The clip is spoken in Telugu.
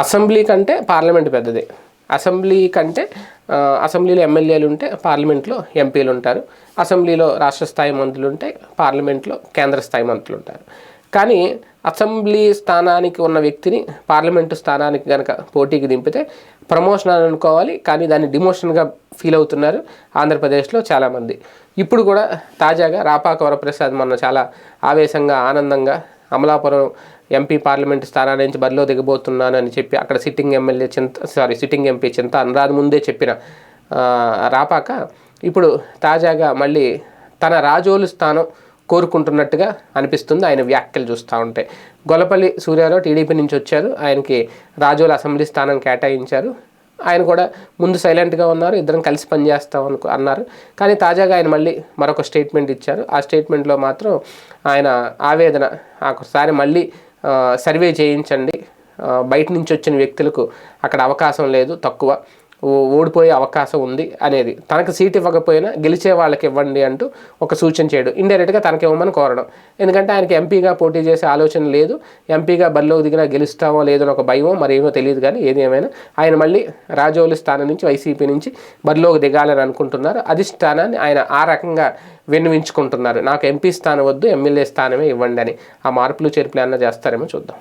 అసెంబ్లీ కంటే పార్లమెంట్ పెద్దది. అసెంబ్లీ కంటే అసెంబ్లీలో ఎమ్మెల్యేలు ఉంటే పార్లమెంట్లో ఎంపీలు ఉంటారు. అసెంబ్లీలో రాష్ట్ర స్థాయి మంత్రులు ఉంటే పార్లమెంట్లో కేంద్ర స్థాయి మంత్రులు ఉంటారు. కానీ అసెంబ్లీ స్థానానికి ఉన్న వ్యక్తిని పార్లమెంటు స్థానానికి కనుక పోటీకి దింపితే ప్రమోషన్ అని అనుకోవాలి కానీ దాన్ని డిమోషన్గా ఫీల్ అవుతున్నారు ఆంధ్రప్రదేశ్లో చాలామంది. ఇప్పుడు కూడా తాజాగా రాపాక వరప్రసాద్ మొన్న చాలా ఆవేశంగా ఆనందంగా అమలాపురం ఎంపీ పార్లమెంట్ స్థానాన్ని నుంచి బరిలో దిగబోతున్నానని చెప్పి అక్కడ sitting MLA Chinta sorry sitting MP Chinta Anuradha ముందే చెప్పిన రాపాక ఇప్పుడు తాజాగా మళ్ళీ తన రాజోలు స్థానం కోరుకుంటున్నట్టుగా అనిపిస్తుంది. ఆయన వ్యాఖ్యలు చూస్తూ ఉంటే గొలపల్లి సూర్యారావు టీడీపీ నుంచి వచ్చారు. ఆయనకి రాజోలు అసెంబ్లీ స్థానం కేటాయించారు. ఆయన కూడా ముందు సైలెంట్గా ఉన్నారు ఇద్దరం కలిసి పనిచేస్తాం అనుకు అన్నారు. కానీ తాజాగా ఆయన మళ్ళీ మరొక స్టేట్మెంట్ ఇచ్చారు. ఆ స్టేట్మెంట్లో మాత్రం ఆయన ఆవేదన ఒకసారి మళ్ళీ సర్వే చేయించండి. బయట నుంచి వచ్చిన వ్యక్తులకు అక్కడ అవకాశం లేదు తక్కువ. ఓడిపోయే అవకాశం ఉంది అనేది. తనకు సీట్ ఇవ్వకపోయినా గెలిచే వాళ్ళకి ఇవ్వండి అంటూ ఒక సూచన చేయడం. ఇండైరెక్ట్గా తనకి ఇవ్వమని కోరడం. ఎందుకంటే ఆయనకి ఎంపీగా పోటీ చేసే ఆలోచన లేదు. ఎంపీగా బరిలోకి దిగినా గెలుస్తామో లేదో ఒక భయమో మరేమో తెలియదు కానీ ఏది ఏమైనా ఆయన మళ్ళీ రాజౌలి స్థానం నుంచి వైసీపీ నుంచి బరిలోకి దిగాలని అనుకుంటున్నారు. అధిష్టానాన్ని ఆయన ఆ రకంగా విన్నవించుకుంటున్నారు. నాకు ఎంపీ స్థానం వద్దు ఎమ్మెల్యే స్థానమే ఇవ్వండి అని. ఆ మార్పులు చేర్పులు అన్న చేస్తారేమో చూద్దాం.